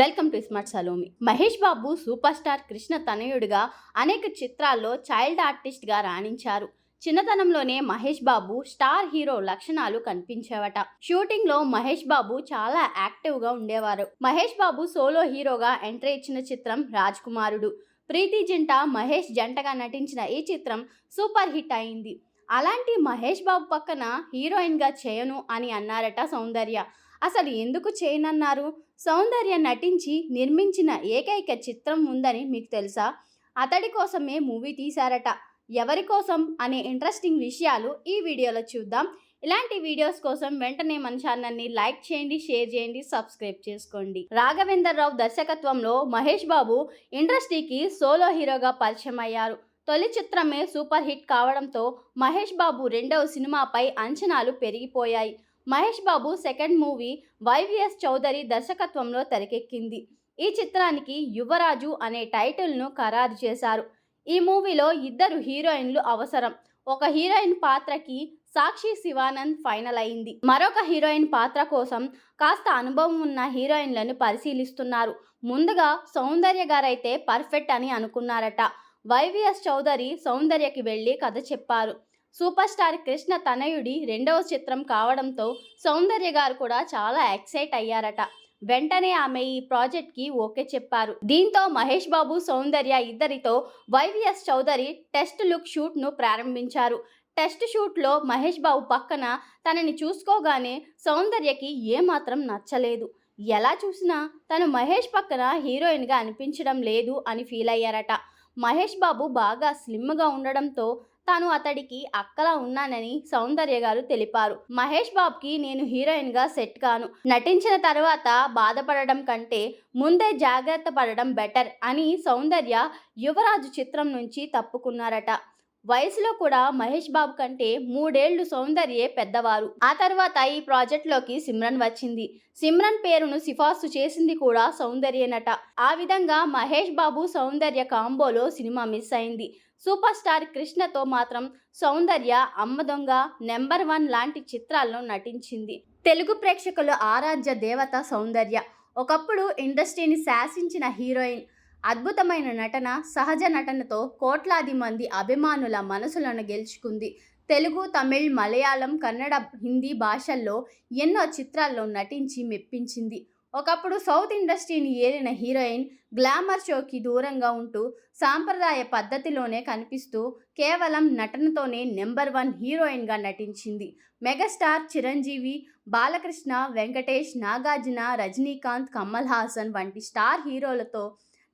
Welcome to smart సలోమి. Mahesh Babu super star Krishna తనయుడిగా అనేక చిత్రాల్లో చైల్డ్ ఆర్టిస్ట్గా రాణించారు. చిన్నతనంలోనే మహేష్ బాబు స్టార్ హీరో లక్షణాలు కనిపించేవట. షూటింగ్లో మహేష్ బాబు చాలా యాక్టివ్గా ఉండేవారు. మహేష్ బాబు సోలో హీరోగా ఎంట్రీ ఇచ్చిన చిత్రం రాజ్ కుమారుడు ప్రీతి జంట మహేష్ జంటగా నటించిన ఈ చిత్రం సూపర్ హిట్ అయింది. అలాంటి మహేష్ బాబు పక్కన హీరోయిన్గా చేయను అని అన్నారట సౌందర్య. అసలు ఎందుకు చేయనన్నారు? సౌందర్య నటించి నిర్మించిన ఏకైక చిత్రం ఉందని మీకు తెలుసా? అతడి కోసమే మూవీ తీశారట. ఎవరి కోసం? అనే ఇంట్రెస్టింగ్ విషయాలు ఈ వీడియోలో చూద్దాం. ఇలాంటి వీడియోస్ కోసం వెంటనే మన ఛానల్ని లైక్ చేయండి షేర్ చేయండి సబ్స్క్రైబ్ చేసుకోండి. రాఘవేందర్ రావు దర్శకత్వంలో మహేష్ బాబు ఇండస్ట్రీకి సోలో హీరోగా పరిచయం అయ్యారు తొలి చిత్రమే సూపర్ హిట్ కావడంతో మహేష్ బాబు రెండవ సినిమాపై అంచనాలు పెరిగిపోయాయి. Mahesh Babu second movie YVS Chowdary దర్శకత్వంలో తెరకెక్కింది. ఈ చిత్రానికి యువరాజు అనే టైటిల్ను ఖరారు చేశారు. ఈ మూవీలో ఇద్దరు హీరోయిన్లు అవసరం. ఒక హీరోయిన్ పాత్రకి సాక్షి శివానంద్ ఫైనల్ అయింది. మరొక హీరోయిన్ పాత్ర కోసం కాస్త అనుభవం ఉన్న హీరోయిన్లను పరిశీలిస్తున్నారు. ముందుగా సౌందర్య గారైతే పర్ఫెక్ట్ అని అనుకున్నారట. వైవిఎస్ చౌదరి సౌందర్యకి వెళ్ళి కథ చెప్పారు. సూపర్ స్టార్ కృష్ణ తనయుడి రెండవ చిత్రం కావడంతో సౌందర్య గారు కూడా చాలా ఎక్సైట్ అయ్యారట. వెంటనే ఆమె ఈ ప్రాజెక్ట్కి ఓకే చెప్పారు. దీంతో మహేష్ బాబు సౌందర్య ఇద్దరితో వైవిఎస్ చౌదరి టెస్ట్ లుక్ షూట్ను ప్రారంభించారు. టెస్ట్ షూట్లో మహేష్ బాబు పక్కన తనని చూసుకోగానే సౌందర్యకి ఏమాత్రం నచ్చలేదు. ఎలా చూసినా తను మహేష్ పక్కన హీరోయిన్గా అనిపించడం లేదు అని ఫీల్ అయ్యారట. మహేష్ బాబు బాగా స్లిమ్గా ఉండడంతో తాను అతడికి అక్కలా ఉన్నానని సౌందర్య గారు తెలిపారు. మహేష్ బాబుకి నేను హీరోయిన్గా సెట్ కాను. నటించిన తర్వాత బాధపడడం కంటే ముందే జాగ్రత్త పడడం బెటర్ అని సౌందర్య యువరాజు చిత్రం నుంచి తప్పుకున్నారట. వయసులో కూడా మహేష్ బాబు కంటే మూడేళ్ళు సౌందర్యే పెద్దవారు. ఆ తర్వాత ఈ ప్రాజెక్ట్లోకి సిమ్రన్ వచ్చింది. సిమ్రన్ పేరును సిఫార్సు చేసింది కూడా సౌందర్యనట. ఆ విధంగా మహేష్ బాబు సౌందర్య కాంబోలో సినిమా మిస్ అయింది. సూపర్ స్టార్ కృష్ణతో మాత్రం సౌందర్య అమ్మ దొంగ నెంబర్ వన్ లాంటి చిత్రాల్లో నటించింది. తెలుగు ప్రేక్షకుల ఆరాధ్య దేవత సౌందర్య. ఒకప్పుడు ఇండస్ట్రీని శాసించిన హీరోయిన్ అద్భుతమైన నటన సహజ నటనతో కోట్లాది మంది అభిమానుల మనసులను గెలుచుకుంది. తెలుగు తమిళ్ మలయాళం కన్నడ హిందీ భాషల్లో ఎన్నో చిత్రాల్లో నటించి మెప్పించింది. ఒకప్పుడు సౌత్ ఇండస్ట్రీని ఏలిన హీరోయిన్ గ్లామర్ షోకి దూరంగా ఉంటూ సాంప్రదాయ పద్ధతిలోనే కనిపిస్తూ కేవలం నటనతోనే నెంబర్ వన్ హీరోయిన్గా నటించింది. మెగాస్టార్ చిరంజీవి బాలకృష్ణ వెంకటేష్ నాగార్జున రజనీకాంత్ కమల్ హాసన్ వంటి స్టార్ హీరోలతో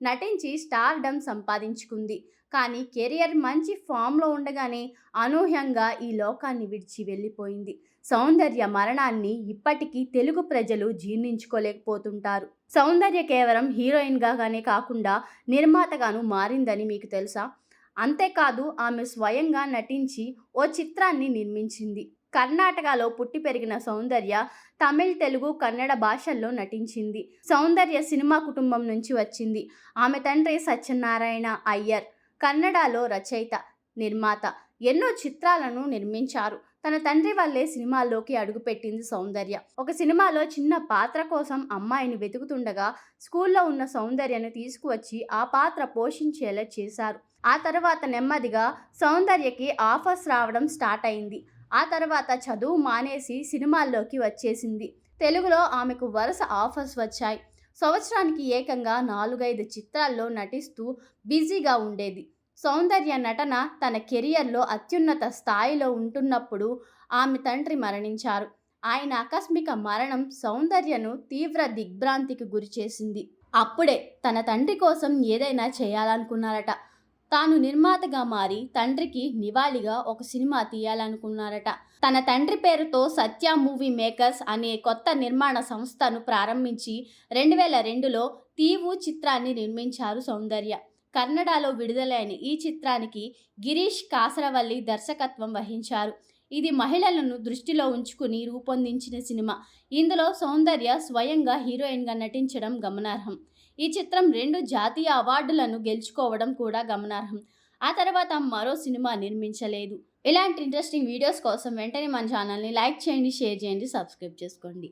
నటించి స్టార్డమ్ సంపాదించుకుంది. కానీ కెరియర్ మంచి ఫామ్లో ఉండగానే అనూహ్యంగా ఈ లోకాన్ని విడిచి వెళ్ళిపోయింది. సౌందర్య మరణాన్ని ఇప్పటికీ తెలుగు ప్రజలు జీర్ణించుకోలేకపోతుంటారు. సౌందర్య కేవలం హీరోయిన్గానే కాకుండా నిర్మాతగాను మారిందని మీకు తెలుసా? అంతేకాదు ఆమె స్వయంగా నటించి ఓ చిత్రాన్ని నిర్మించింది. కర్ణాటకలో పుట్టి పెరిగిన సౌందర్య తమిళ్ తెలుగు కన్నడ భాషల్లో నటించింది. సౌందర్య సినిమా కుటుంబం నుంచి వచ్చింది. ఆమె తండ్రి సత్యనారాయణ అయ్యర్ కన్నడలో రచయిత నిర్మాత. ఎన్నో చిత్రాలను నిర్మించారు. తన తండ్రి వల్లే సినిమాల్లోకి అడుగుపెట్టింది సౌందర్య. ఒక సినిమాలో చిన్న పాత్ర కోసం అమ్మాయిని వెతుకుతుండగా స్కూల్లో ఉన్న సౌందర్యను తీసుకువచ్చి ఆ పాత్ర పోషించేలా చేశారు. ఆ తర్వాత నెమ్మదిగా సౌందర్యకి ఆఫర్స్ రావడం స్టార్ట్ అయింది. ఆ తర్వాత చదువు మానేసి సినిమాల్లోకి వచ్చేసింది. తెలుగులో ఆమెకు వరుస ఆఫర్స్ వచ్చాయి. సంవత్సరానికి ఏకంగా నాలుగైదు చిత్రాల్లో నటిస్తూ బిజీగా ఉండేది. సౌందర్య నటన తన కెరియర్లో అత్యున్నత స్థాయిలో ఉంటున్నప్పుడు ఆమె తండ్రి మరణించారు. ఆయన ఆకస్మిక మరణం సౌందర్యను తీవ్ర దిగ్భ్రాంతికి గురిచేసింది. అప్పుడే తన తండ్రి కోసం ఏదైనా చేయాలనుకున్నారట. తాను నిర్మాతగా మారి తండ్రికి నివాళిగా ఒక సినిమా తీయాలనుకున్నారట. తన తండ్రి పేరుతో సత్య మూవీ మేకర్స్ అనే కొత్త నిర్మాణ సంస్థను ప్రారంభించి రెండు వేల రెండులో తీవు చిత్రాన్ని నిర్మించారు సౌందర్య. కన్నడలో విడుదలైన ఈ చిత్రానికి గిరీష్ కాసరవల్లి దర్శకత్వం వహించారు. ఇది మహిళలను దృష్టిలో ఉంచుకుని రూపొందించిన సినిమా. ఇందులో సౌందర్య స్వయంగా హీరోయిన్గా నటించడం గమనార్హం. ఈ చిత్రం రెండు జాతీయ అవార్డులను గెలుచుకోవడం కూడా గమనార్హం. ఆ తర్వాత మరో సినిమా నిర్మించలేదు. ఇలాంటి ఇంట్రెస్టింగ్ వీడియోస్ కోసం వెంటనే మన ఛానల్ని లైక్ చేయండి షేర్ చేయండి సబ్స్క్రైబ్ చేసుకోండి.